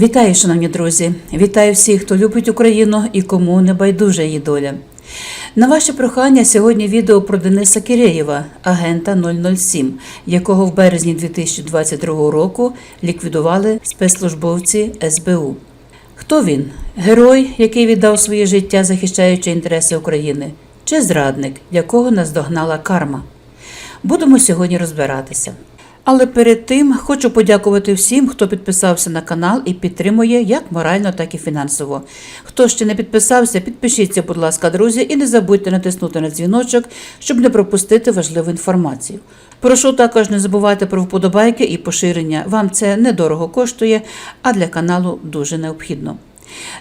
Вітаю, шановні друзі! Вітаю всіх, хто любить Україну і кому не байдужа її доля. На ваше прохання сьогодні відео про Дениса Киреєва, агента 007, якого в березні 2022 року ліквідували спецслужбовці СБУ. Хто він? Герой, який віддав своє життя, захищаючи інтереси України, чи зрадник, якого наздогнала карма? Будемо сьогодні розбиратися. Але перед тим хочу подякувати всім, хто підписався на канал і підтримує як морально, так і фінансово. Хто ще не підписався, підпишіться, будь ласка, друзі, і не забудьте натиснути на дзвіночок, щоб не пропустити важливу інформацію. Прошу також не забувати про вподобайки і поширення. Вам це недорого коштує, а для каналу дуже необхідно.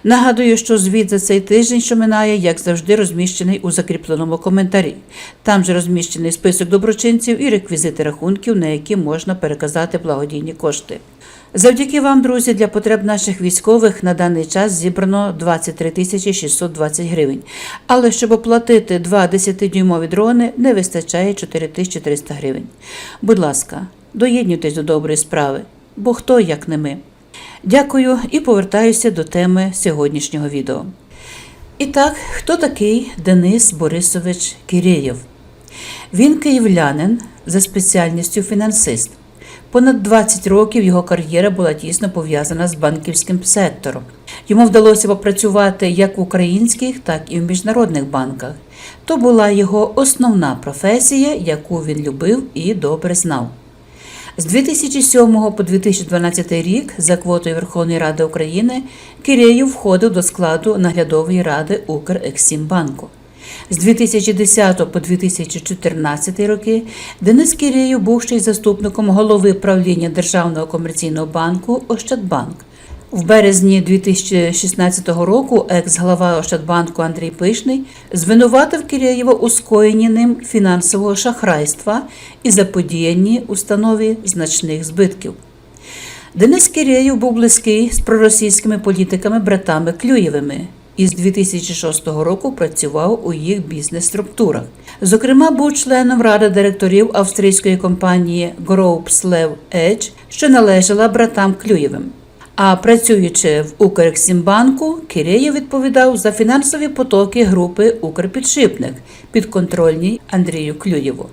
Нагадую, що звіт за цей тиждень, що минає, як завжди, розміщений у закріпленому коментарі. Там же розміщений список доброчинців і реквізити рахунків, на які можна переказати благодійні кошти. Завдяки вам, друзі, для потреб наших військових на даний час зібрано 23 тисячі 620 гривень. Але щоб оплатити два 10-дюймові дрони, не вистачає 4300 гривень. Будь ласка, доєднуйтесь до доброї справи, бо хто як не ми. Дякую і повертаюся до теми сьогоднішнього відео. І так, хто такий Денис Борисович Киреєв? Він київлянин за спеціальністю фінансист. Понад 20 років його кар'єра була тісно пов'язана з банківським сектором. Йому вдалося попрацювати як в українських, так і в міжнародних банках. То була його основна професія, яку він любив і добре знав. З 2007 по 2012 рік за квотою Верховної Ради України Киреєв входив до складу наглядової ради Укрексімбанку. З 2010 по 2014 роки Денис Киреєв був ще й заступником голови правління Державного комерційного банку Ощадбанк. В березні 2016 року екс-глава Ощадбанку Андрій Пишний звинуватив Кирєєва у скоєнні ним фінансового шахрайства і заподіянні установі значних збитків. Денис Кирєєв був близький з проросійськими політиками братами Клюєвими і з 2006 року працював у їх бізнес-структурах. Зокрема, був членом ради директорів австрійської компанії Groups Lev Edge, що належала братам Клюєвим. А працюючи в Укрексімбанку, Киреєв відповідав за фінансові потоки групи Укрпідшипник підконтрольній Андрію Клюєву.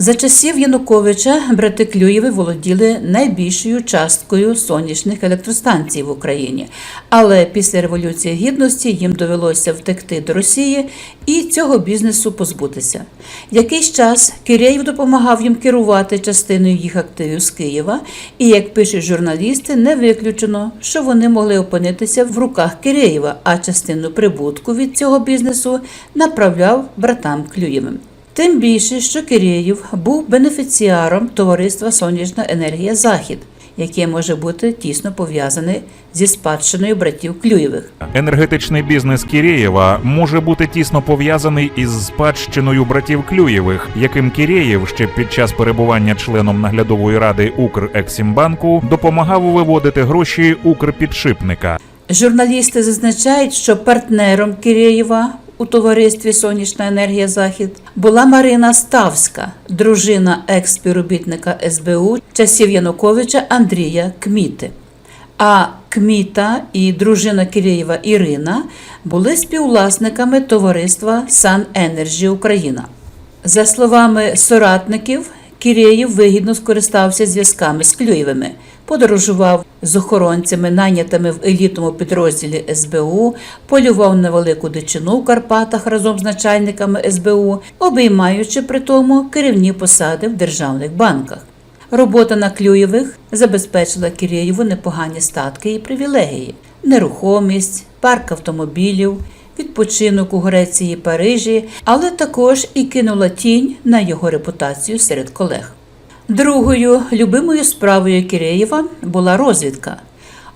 За часів Януковича брати Клюєви володіли найбільшою часткою сонячних електростанцій в Україні, але після Революції Гідності їм довелося втекти до Росії і цього бізнесу позбутися. Якийсь час Киреєв допомагав їм керувати частиною їх активів з Києва, і, як пишуть журналісти, не виключено, що вони могли опинитися в руках Киреєва, а частину прибутку від цього бізнесу направляв братам Клюєвим. Тим більше, що Киреєв був бенефіціаром товариства Сонячна енергія Захід, яке може бути тісно пов'язане зі спадщиною братів Клюєвих. Енергетичний бізнес Кірєєва може бути тісно пов'язаний із спадщиною братів Клюєвих, яким Кірєєв ще під час перебування членом наглядової ради Укрексімбанку допомагав виводити гроші Укрпідшипника. Журналісти зазначають, що партнером Киреєва у товаристві Сонячна енергія Захід була Марина Ставська, дружина екс-співробітника СБУ часів Януковича Андрія Кміти. А Кміта і дружина Киреєва Ірина були співвласниками товариства Сан Енерджі Україна. За словами соратників, Киреєв вигідно скористався зв'язками з Клюєвими, подорожував з охоронцями, найнятими в елітному підрозділі СБУ, полював на велику дичину в Карпатах разом з начальниками СБУ, обіймаючи при тому керівні посади в державних банках. Робота на Клюєвих забезпечила Киреєву непогані статки і привілегії, нерухомість, парк автомобілів, відпочинок у Греції, Парижі, але також і кинула тінь на його репутацію серед колег. Другою любимою справою Киреєва була розвідка.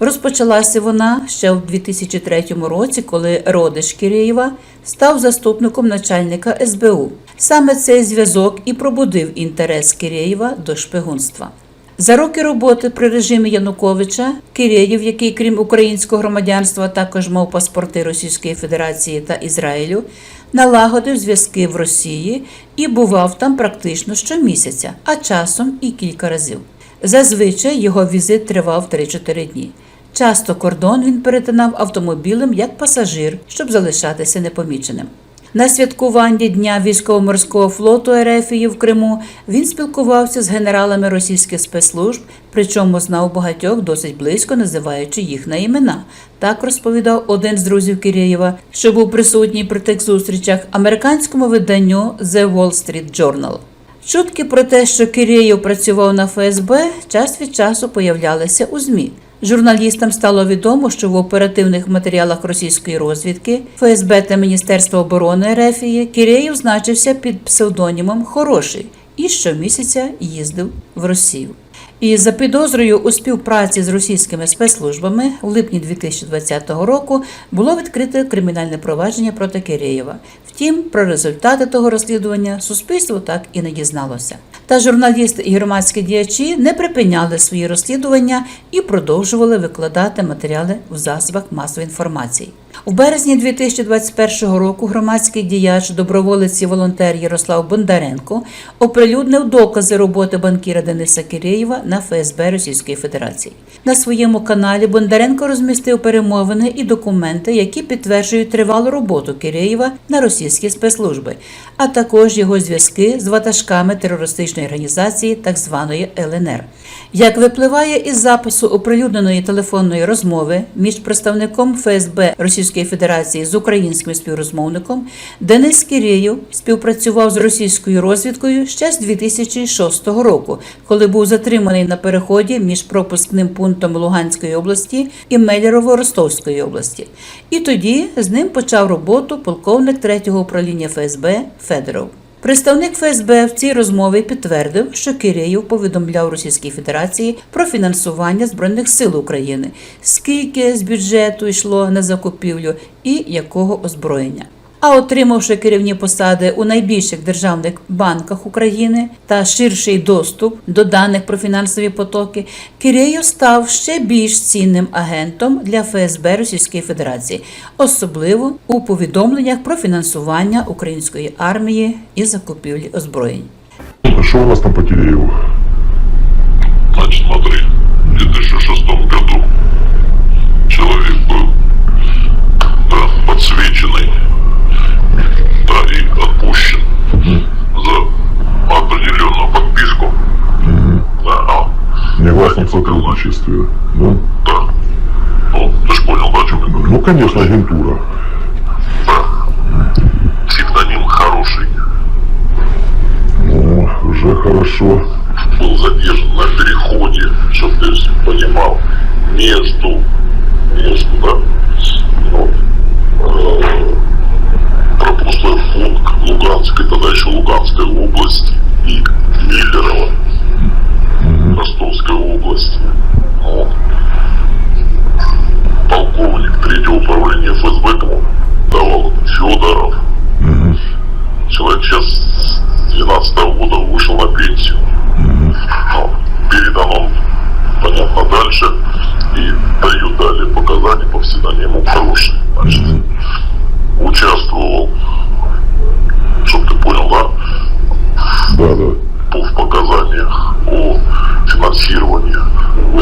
Розпочалася вона ще в 2003 році, коли родич Киреєва став заступником начальника СБУ. Саме цей зв'язок і пробудив інтерес Киреєва до шпигунства. За роки роботи при режимі Януковича Киреєв, який крім українського громадянства також мав паспорти Російської Федерації та Ізраїлю, налагодив зв'язки в Росії і бував там практично щомісяця, а часом і кілька разів. Зазвичай його візит тривав 3-4 дні. Часто кордон він перетинав автомобілем як пасажир, щоб залишатися непоміченим. На святкуванні Дня військово-морського флоту Ерефії в Криму він спілкувався з генералами російських спецслужб, причому знав багатьох досить близько, називаючи їх на імена. Так розповідав один з друзів Кирєєва, що був присутній при тих зустрічах американському виданню The Wall Street Journal. Чутки про те, що Кирєєв працював на ФСБ, час від часу появлялися у ЗМІ. Журналістам стало відомо, що в оперативних матеріалах російської розвідки ФСБ та Міністерства оборони Рефії Кирєєв значився під псевдонімом Хороший і щомісяця їздив в Росію. І за підозрою у співпраці з російськими спецслужбами у липні 2020 року було відкрите кримінальне провадження проти Кирєєва. Втім, про результати того розслідування суспільство так і не дізналося. Та журналісти і громадські діячі не припиняли свої розслідування і продовжували викладати матеріали в засобах масової інформації. У березні 2021 року громадський діяч, доброволець і волонтер Ярослав Бондаренко оприлюднив докази роботи банкіра Дениса Кирєєва на ФСБ Російської Федерації. На своєму каналі Бондаренко розмістив перемовини і документи, які підтверджують тривалу роботу Кирєєва на російські спецслужби, а також його зв'язки з ватажками терористичної організації так званої ЛНР. Як випливає із запису оприлюдненої телефонної розмови між представником ФСБ Російської Федерації з українським співрозмовником, Денис Кирєєв співпрацював з російською розвідкою ще з 2006 року, коли був затриманий на переході між пропускним пунктом Луганської області і Мелєрово-Ростовської області. І тоді з ним почав роботу полковник 3-го управління ФСБ Федоров. Представник ФСБ в цій розмові підтвердив, що Кирєєв повідомляв Російській Федерації про фінансування Збройних сил України, скільки з бюджету йшло на закупівлю і якого озброєння. А отримавши керівні посади у найбільших державних банках України та ширший доступ до даних про фінансові потоки, Кирєєв став ще більш цінним агентом для ФСБ Російської Федерації, особливо у повідомленнях про фінансування української армії і закупівлі озброєнь. Что у нас там по Кирееву? Значит, смотри, в 2006 году человек был да, подсвеченный да, и отпущен за определенную подписку. Да, а, Сотрудничестве, да? да. Ну, ты ж понял, да, о чем я говорю? Ну, конечно, агентура.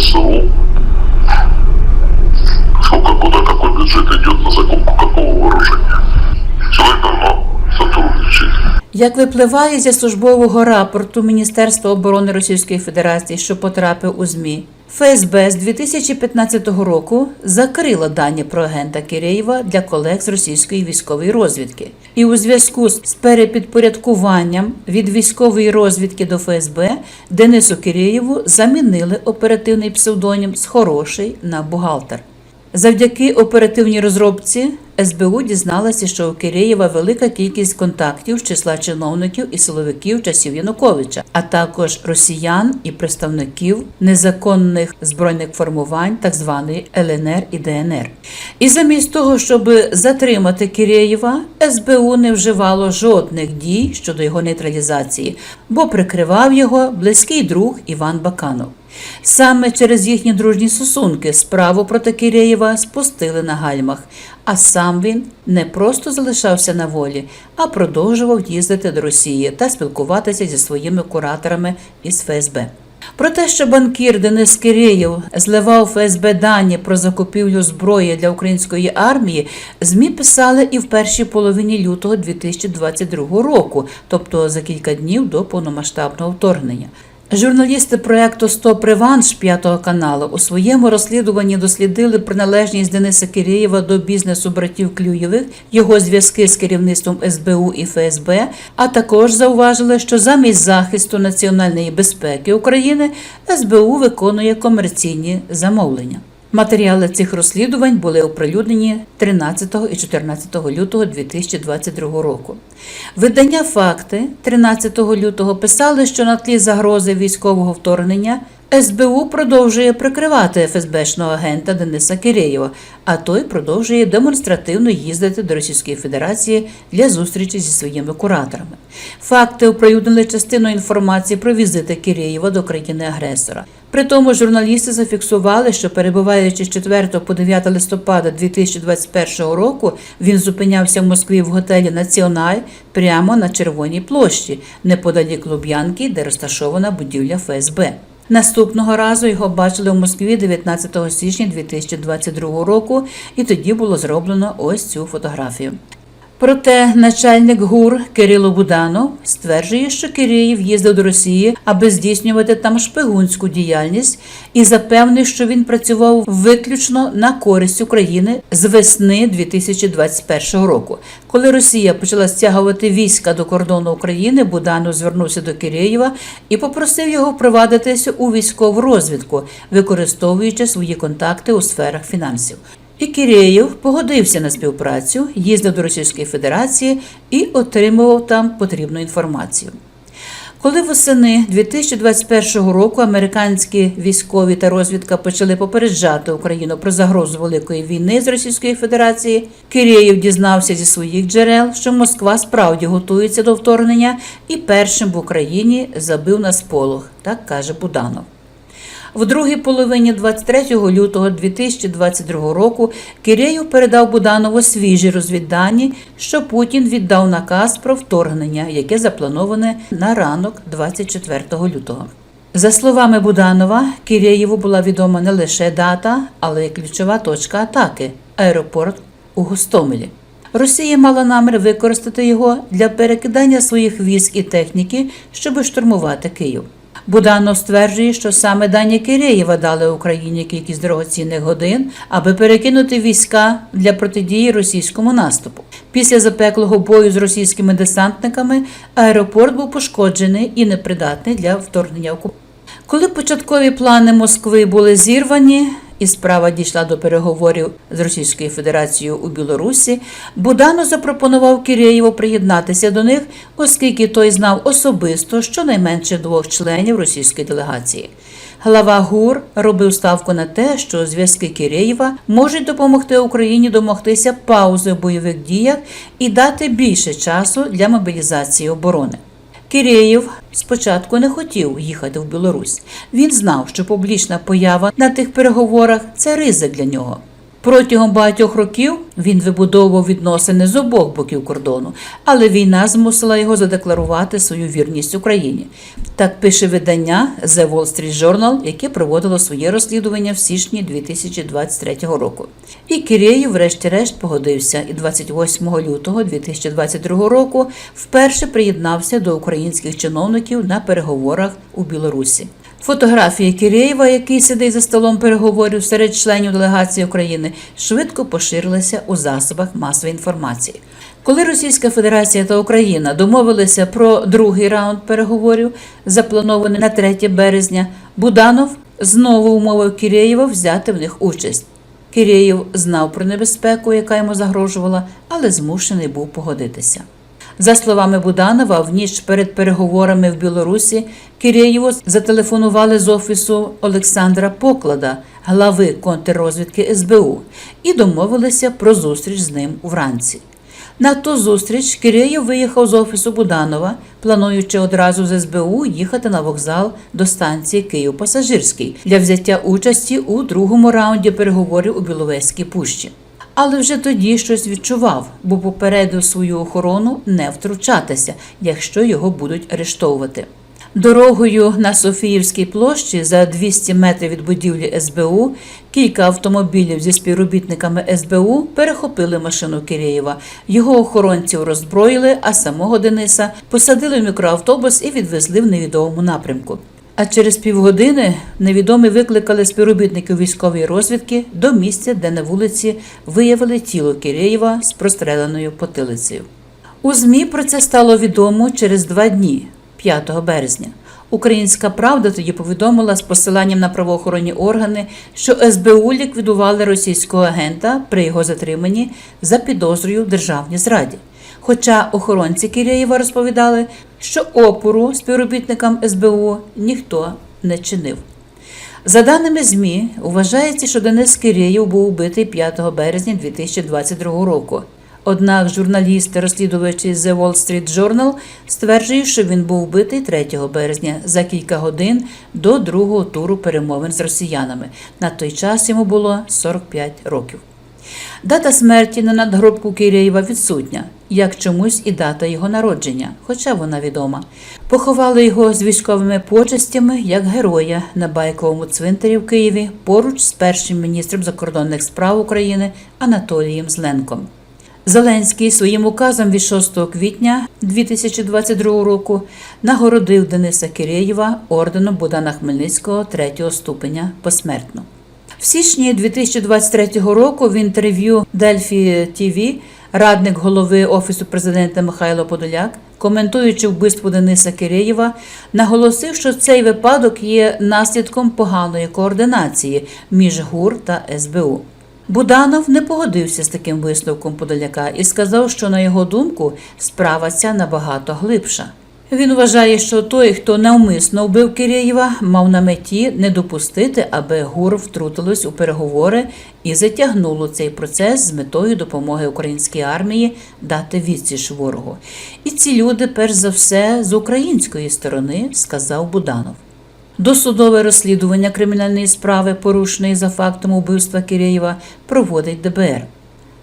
ВСУ. Сколько куда какой бюджет идет на закупку какого вооружения. Человек давно сотрудничает. Як випливає зі службового рапорту Міністерства оборони Російської Федерації, що потрапив у ЗМІ, ФСБ з 2015 року закрила дані про агента Кирєєва для колег з російської військової розвідки. І у зв'язку з перепідпорядкуванням від військової розвідки до ФСБ Денису Кирєєву замінили оперативний псевдонім з хороший на бухгалтер. Завдяки оперативній розробці СБУ дізналася, що у Кирєєва велика кількість контактів з числа чиновників і силовиків часів Януковича, а також росіян і представників незаконних збройних формувань так званої ЛНР і ДНР. І замість того, щоб затримати Кирєєва, СБУ не вживало жодних дій щодо його нейтралізації, бо прикривав його близький друг Іван Баканов. Саме через їхні дружні стосунки справу проти Кирєєва спустили на гальмах, а сам він не просто залишався на волі, а продовжував їздити до Росії та спілкуватися зі своїми кураторами із ФСБ. Про те, що банкір Денис Киреєв зливав ФСБ дані про закупівлю зброї для української армії, ЗМІ писали і в першій половині лютого 2022 року, тобто за кілька днів до повномасштабного вторгнення. Журналісти проекту «Стоп Реванш» п'ятого каналу у своєму розслідуванні дослідили приналежність Дениса Кирєєва до бізнесу братів Клюєвих, його зв'язки з керівництвом СБУ і ФСБ, а також зауважили, що замість захисту національної безпеки України СБУ виконує комерційні замовлення. Матеріали цих розслідувань були оприлюднені 13 і 14 лютого 2022 року. Видання Факти 13 лютого писали, що на тлі загрози військового вторгнення СБУ продовжує прикривати ФСБшного агента Дениса Киреєва, а той продовжує демонстративно їздити до Російської Федерації для зустрічі зі своїми кураторами. Факти оприлюднили частину інформації про візити Киреєва до країни-агресора. При тому журналісти зафіксували, що перебуваючи з 4 по 9 листопада 2021 року, він зупинявся в Москві в готелі Національ прямо на Червоній площі, неподалік Луб'янки, де розташована будівля ФСБ. Наступного разу його бачили в Москві 19 січня 2022 року, і тоді було зроблено ось цю фотографію. Проте начальник ГУР Кирило Буданов стверджує, що Киреєв їздив до Росії, аби здійснювати там шпигунську діяльність, і запевнив, що він працював виключно на користь України з весни 2021 року. Коли Росія почала стягувати війська до кордону України, Буданов звернувся до Киреєва і попросив його впровадитися у військову розвідку, використовуючи свої контакти у сферах фінансів. І Киреєв погодився на співпрацю, їздив до Російської Федерації і отримував там потрібну інформацію. Коли восени 2021 року американські військові та розвідка почали попереджати Україну про загрозу великої війни з Російської Федерації, Киреєв дізнався зі своїх джерел, що Москва справді готується до вторгнення і першим в Україні забив на сполох, так каже Буданов. В другій половині 23 лютого 2022 року Киреєв передав Буданову свіжі розвіддані, що Путін віддав наказ про вторгнення, яке заплановане на ранок 24 лютого. За словами Буданова, Киреєву була відома не лише дата, але й ключова точка атаки аеропорт у Гостомелі. Росія мала намір використати його для перекидання своїх військ і техніки, щоб штурмувати Київ. Буданов стверджує, що саме дані Киреєва дали Україні кількість дорогоцінних годин, аби перекинути війська для протидії російському наступу. Після запеклого бою з російськими десантниками аеропорт був пошкоджений і непридатний для вторгнення окупантів. Коли початкові плани Москви були зірвані, і справа дійшла до переговорів з Російською Федерацією у Білорусі, Буданов запропонував Киреєву приєднатися до них, оскільки той знав особисто щонайменше двох членів російської делегації. Глава ГУР робив ставку на те, що зв'язки Киреєва можуть допомогти Україні домогтися паузи в бойових діях і дати більше часу для мобілізації оборони. Киреєв спочатку не хотів їхати в Білорусь. Він знав, що публічна поява на тих переговорах це ризик для нього. Протягом багатьох років він вибудовував відносини з обох боків кордону, але війна змусила його задекларувати свою вірність Україні. Так пише видання The Wall Street Journal, яке проводило своє розслідування в січні 2023 року. І Киреєв, врешті-решт, погодився і 28 лютого 2022 року вперше приєднався до українських чиновників на переговорах у Білорусі. Фотографія Киреєва, який сидить за столом переговорів серед членів делегації України, швидко поширилася у засобах масової інформації. Коли Російська Федерація та Україна домовилися про другий раунд переговорів, запланований на 3 березня, Буданов знову умовив Киреєва взяти в них участь. Киреєв знав про небезпеку, яка йому загрожувала, але змушений був погодитися. За словами Буданова, в ніч перед переговорами в Білорусі Киреєву зателефонували з офісу Олександра Поклада, глави контррозвідки СБУ, і домовилися про зустріч з ним вранці. На ту зустріч Киреєв виїхав з офісу Буданова, плануючи одразу з СБУ їхати на вокзал до станції Київ Пасажирський для взяття участі у другому раунді переговорів у Біловезькій пущі. Але вже тоді щось відчував, бо попередив свою охорону не втручатися, якщо його будуть арештовувати. Дорогою на Софіївській площі за 200 метрів від будівлі СБУ кілька автомобілів зі співробітниками СБУ перехопили машину Кирєєва. Його охоронців роззброїли, а самого Дениса посадили в мікроавтобус і відвезли в невідомому напрямку. А через півгодини невідомі викликали співробітників військової розвідки до місця, де на вулиці виявили тіло Кирєєва з простреленою потилицею. У ЗМІ про це стало відомо через два дні, 5 березня. Українська правда тоді повідомила з посиланням на правоохоронні органи, що СБУ ліквідували російського агента при його затриманні за підозрою в державній зраді. Хоча охоронці Кирєєва розповідали, що опору співробітникам СБУ ніхто не чинив. За даними ЗМІ, вважається, що Денис Кирєєв був убитий 5 березня 2022 року. Однак журналісти, розслідувачі The Wall Street Journal стверджують, що він був вбитий 3 березня за кілька годин до другого туру перемовин з росіянами. На той час йому було 45 років. Дата смерті на надгробку Кирєєва відсутня, як чомусь і дата його народження, хоча вона відома. Поховали його з військовими почестями як героя на байковому цвинтарі в Києві поруч з першим міністром закордонних справ України Анатолієм Зленком. Зеленський своїм указом від 6 квітня 2022 року нагородив Дениса Кирєєва орденом Богдана Хмельницького третього ступеня посмертно. В січні 2023 року в інтерв'ю Дельфі ТІВІ радник голови Офісу президента Михайло Подоляк, коментуючи вбивство Дениса Кирєєва, наголосив, що цей випадок є наслідком поганої координації між ГУР та СБУ. Буданов не погодився з таким висновком Подоляка і сказав, що на його думку справа ця набагато глибша. Він вважає, що той, хто навмисно вбив Кирєєва, мав на меті не допустити, аби ГУР втрутилось у переговори і затягнуло цей процес з метою допомоги українській армії дати відсіч ворогу. І ці люди, перш за все, з української сторони, сказав Буданов. Досудове розслідування кримінальної справи, порушеної за фактом убивства Кирєєва, проводить ДБР.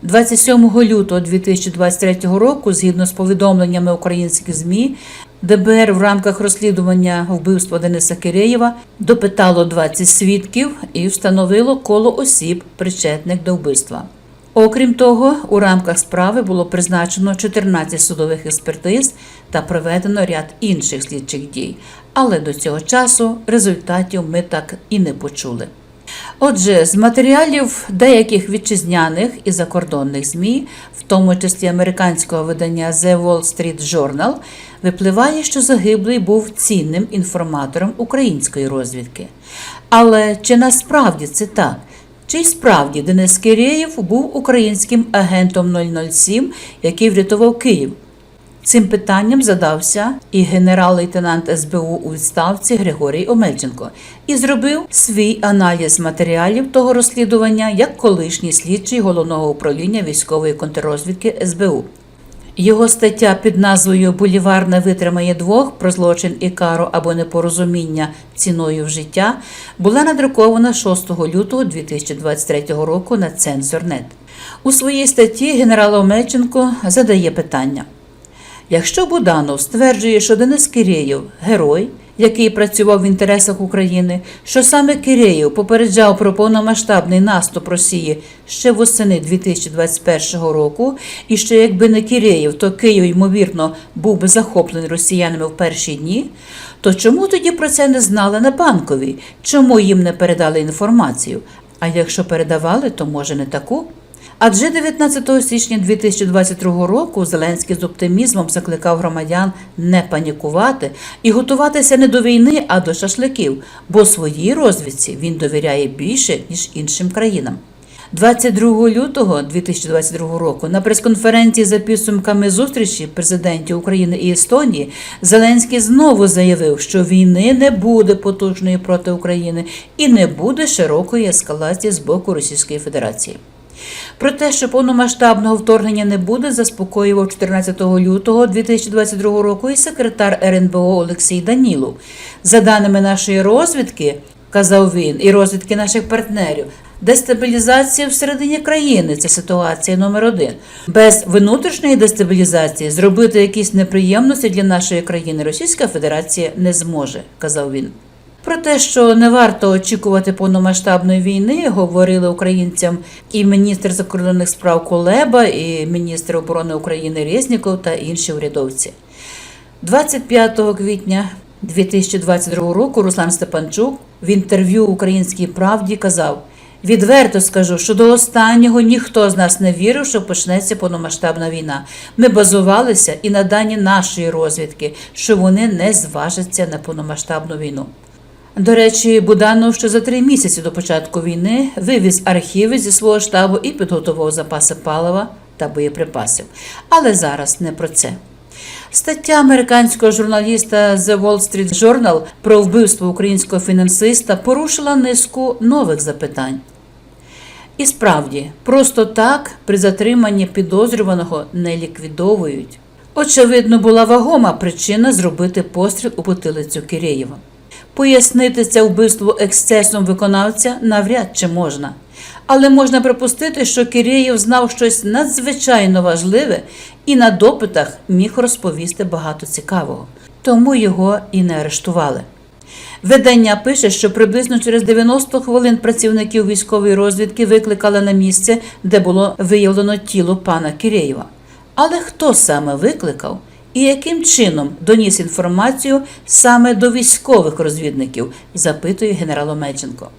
27 лютого 2023 року, згідно з повідомленнями українських ЗМІ, ДБР в рамках розслідування вбивства Дениса Кирєєва допитало 20 свідків і встановило коло осіб, причетних до вбивства. Окрім того, у рамках справи було призначено 14 судових експертиз та проведено ряд інших слідчих дій, але до цього часу результатів ми так і не почули. Отже, з матеріалів деяких вітчизняних і закордонних ЗМІ, в тому числі американського видання The Wall Street Journal, випливає, що загиблий був цінним інформатором української розвідки. Але чи насправді це так? Чи справді Денис Кирєєв був українським агентом 007, який врятував Київ? Цим питанням задався і генерал-лейтенант СБУ у відставці Григорій Омельченко і зробив свій аналіз матеріалів того розслідування як колишній слідчий головного управління військової контррозвідки СБУ. Його стаття під назвою Булівар не витримає двох про злочин і кару або непорозуміння ціною в життя була надрукована 6 лютого 2023 року на Цензорнет. У своїй статті генерал Омельченко задає питання. Якщо Буданов стверджує, що Денис Кирєєв – герой, який працював в інтересах України, що саме Кирєєв попереджав про повномасштабний наступ Росії ще восени 2021 року, і що якби не Кирєєв, то Київ, ймовірно, був би захоплений росіянами в перші дні, то чому тоді про це не знали на банковій? Чому їм не передали інформацію? А якщо передавали, то може не таку? Адже 19 січня 2022 року Зеленський з оптимізмом закликав громадян не панікувати і готуватися не до війни, а до шашликів, бо своїй розвідці він довіряє більше ніж іншим країнам. 22 лютого 2022 року на прес-конференції за підсумками зустрічі президентів України і Естонії Зеленський знову заявив, що війни не буде потужної проти України і не буде широкої ескалації з боку Російської Федерації. Про те, що повномасштабного вторгнення не буде, заспокоював 14 лютого 2022 року і секретар РНБО Олексій Данілов. За даними нашої розвідки, казав він, і розвідки наших партнерів, Дестабілізація всередині країни це ситуація номер один. Без внутрішньої дестабілізації зробити якісь неприємності для нашої країни Російська Федерація не зможе, казав він. Про те, що не варто очікувати повномасштабної війни, говорили українцям і міністр закордонних справ Кулеба, і міністр оборони України Резніков та інші урядовці. 25 квітня 2022 року Руслан Степанчук в інтерв'ю Українській правді казав: відверто скажу, що до останнього ніхто з нас не вірив, що почнеться повномасштабна війна. Ми базувалися і на дані нашої розвідки, що вони не зважаться на повномасштабну війну. До речі, Буданов ще за три місяці до початку війни вивіз архіви зі свого штабу і підготував запаси палива та боєприпасів. Але зараз не про це. Стаття американського журналіста The Wall Street Journal про вбивство українського фінансиста порушила низку нових запитань. І справді, просто так при затриманні підозрюваного не ліквідовують. Очевидно, була вагома причина зробити постріл у потилицю Киреєва. Пояснити це вбивство ексцесом виконавця навряд чи можна. Але можна припустити, що Киреєв знав щось надзвичайно важливе і на допитах міг розповісти багато цікавого. Тому його і не арештували. Видання пише, що приблизно через 90 хвилин працівників військової розвідки викликали на місце, де було виявлено тіло пана Киреєва. Але хто саме викликав і яким чином доніс інформацію саме до військових розвідників, запитує генерал Омельченко.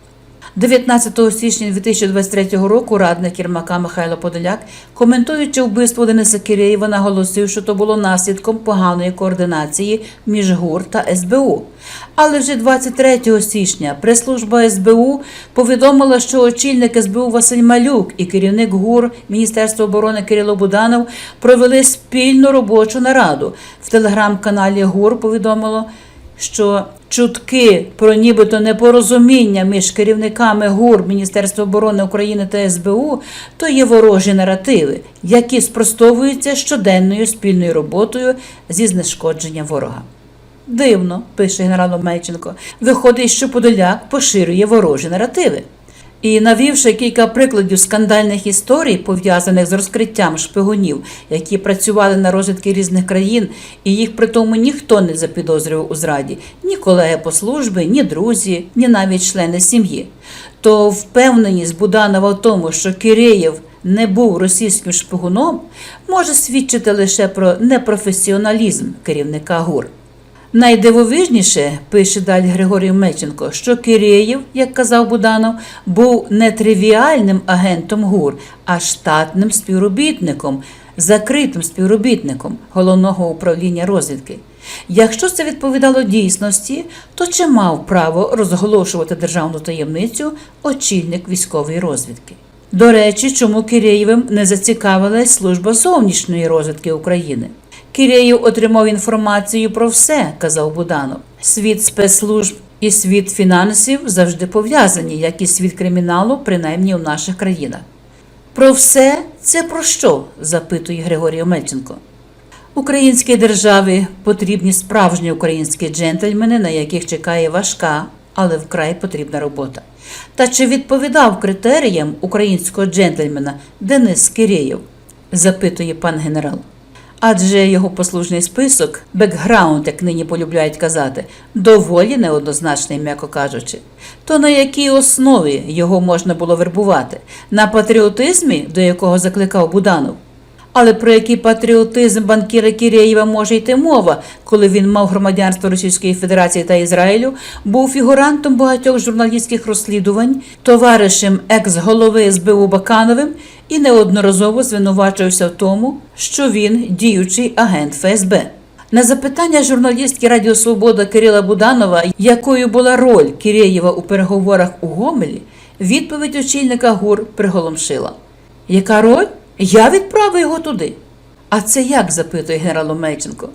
19 січня 2023 року радник Єрмака Михайло Подоляк, коментуючи вбивство Дениса Киреєва, наголосив, що то було наслідком поганої координації між ГУР та СБУ. Але вже 23 січня прес-служба СБУ повідомила, що очільник СБУ Василь Малюк і керівник ГУР Міністерства оборони Кирило Буданов провели спільну робочу нараду. В телеграм-каналі ГУР повідомило, що чутки про нібито непорозуміння між керівниками ГУР Міністерства оборони України та СБУ то є ворожі наративи, які спростовуються щоденною спільною роботою зі знешкодження ворога. Дивно, пише генерал Омельченко, виходить, що Подоляк поширює ворожі наративи. І навівши кілька прикладів скандальних історій, пов'язаних з розкриттям шпигунів, які працювали на розвідки різних країн, і їх при тому ніхто не запідозрював у зраді, ні колеги по службі, ні друзі, ні навіть члени сім'ї, то впевненість Буданова в тому, що Киреєв не був російським шпигуном, може свідчити лише про непрофесіоналізм керівника ГУР. Найдивовижніше, пише далі Григорій Меченко, що Киреєв, як казав Буданов, був не тривіальним агентом ГУР, а штатним співробітником, закритим співробітником головного управління розвідки. Якщо це відповідало дійсності, то чи мав право розголошувати державну таємницю очільник військової розвідки? До речі, чому Киреєвим не зацікавилась служба зовнішньої розвідки України? Киреєв отримав інформацію про все, казав Буданов. Світ спецслужб і світ фінансів завжди пов'язані, як і світ криміналу, принаймні у наших країнах. Про все це про що? запитує Григорій Омельченко. Українській державі потрібні справжні українські джентльмени, на яких чекає важка, але вкрай потрібна робота. Та чи відповідав критеріям українського джентльмена Денис Киреєв? запитує пан генерал. Адже його послужний список, бекграунд, як нині полюбляють казати, доволі неоднозначний, м'яко кажучи. То на якій основі його можна було вербувати? На патріотизмі, до якого закликав Буданов? Але про який патріотизм банкіра Кірєєва може йти мова, коли він мав громадянство Російської Федерації та Ізраїлю, був фігурантом багатьох журналістських розслідувань, товаришем екс-голови СБУ Бакановим і неодноразово звинувачувався в тому, що він діючий агент ФСБ. На запитання журналістки Радіо Свобода Кирила Буданова, якою була роль Кірєєва у переговорах у Гомелі, відповідь очільника ГУР приголомшила. Яка роль? Я відправив його туди. А це як? запитує генерал Омельченко.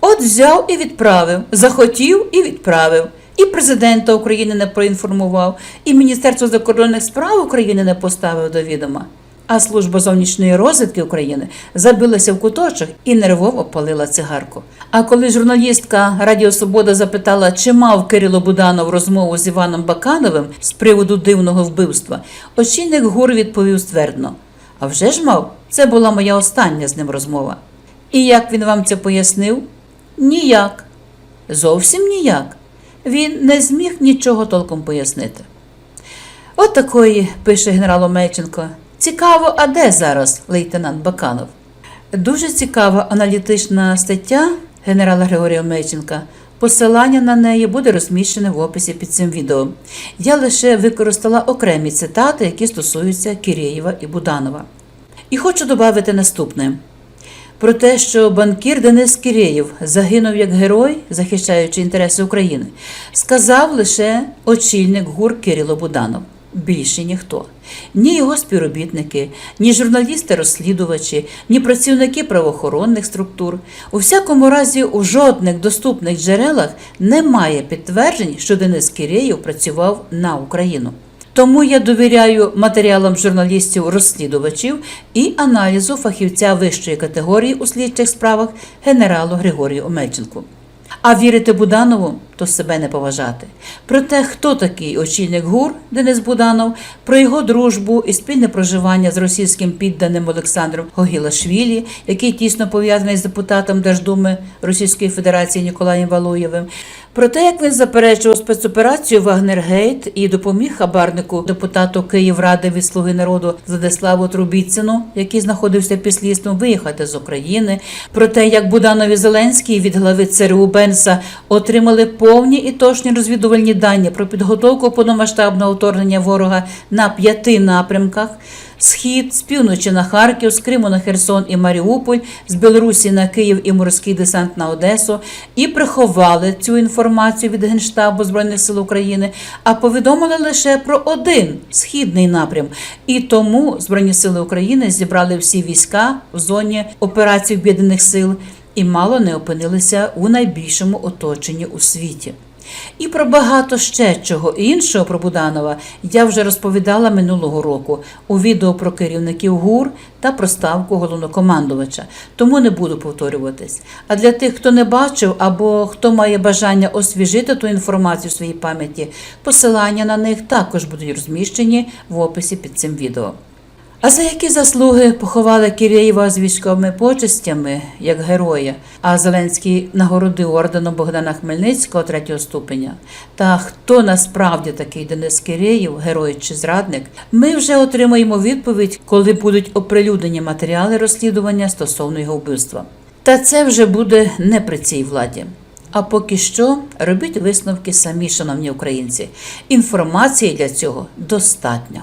От взяв і відправив, захотів і відправив. І президента України не проінформував, і Міністерство закордонних справ України не поставив до відома. А служба зовнішньої розвідки України забилася в куточок і нервово палила цигарку. А коли журналістка Радіо Свобода запитала, чи мав Кирило Буданов розмову з Іваном Бакановим з приводу дивного вбивства, очільник ГУР відповів ствердно: А вже ж мав, це була моя остання з ним розмова. І як він вам це пояснив? Ніяк. Зовсім ніяк. Він не зміг нічого толком пояснити. От такої, пише генерал Омельченко. Цікаво, а де зараз лейтенант Баканов? Дуже цікава аналітична стаття генерала Григорія Омельченка. Посилання на неї буде розміщене в описі під цим відео. Я лише використала окремі цитати, які стосуються Кірєєва і Буданова. І хочу додати наступне. Про те, що банкір Денис Кірєєв загинув як герой, захищаючи інтереси України, сказав лише очільник ГУР Кирило Буданов. Більше ніхто. Ні його співробітники, ні журналісти-розслідувачі, ні працівники правоохоронних структур. У всякому разі, у жодних доступних джерелах немає підтверджень, що Денис Кірєєв працював на Україну. Тому я довіряю матеріалам журналістів-розслідувачів і аналізу фахівця вищої категорії у слідчих справах генералу Григорію Омельченку. А вірити Буданову то себе не поважати. Про те, хто такий очільник ГУР Денис Буданов, про його дружбу і спільне проживання з російським підданим Олександром Гогілашвілі, який тісно пов'язаний з депутатом Держдуми Російської Федерації Ніколаєм Валуєвим, про те, як він заперечував спецоперацію Вагнергейт і допоміг хабарнику депутату Київради від Слуги народу Владиславу Трубіцину, який знаходився під слідством, виїхати з України, про те, як Буданов і Зеленський від глави ЦРУ Бенса отримали повні і точні розвідувальні дані про підготовку повномасштабного вторгнення ворога на п'яти напрямках. Схід з півночі на Харків, з Криму на Херсон і Маріуполь, з Білорусі на Київ і морський десант на Одесу, і приховали цю інформацію від Генштабу Збройних сил України, а повідомили лише про один східний напрям. І тому Збройні сили України зібрали всі війська в зоні операцій Об'єднаних сил і мало не опинилися у найбільшому оточенні у світі. І про багато ще чого іншого про Буданова я вже розповідала минулого року у відео про керівників ГУР та про ставку головнокомандувача, тому не буду повторюватись. А для тих, хто не бачив або хто має бажання освіжити ту інформацію в своїй пам'яті, посилання на них також будуть розміщені в описі під цим відео. А за які заслуги поховали Кірєєва з військовими почестями як героя, а Зеленський нагородив орденом Богдана Хмельницького третього ступеня? Та хто насправді такий Денис Кірєєв, герой чи зрадник? Ми вже отримаємо відповідь, коли будуть оприлюднені матеріали розслідування стосовно його вбивства. Та це вже буде не при цій владі. А поки що робіть висновки самі, шановні українці. Інформації для цього достатньо.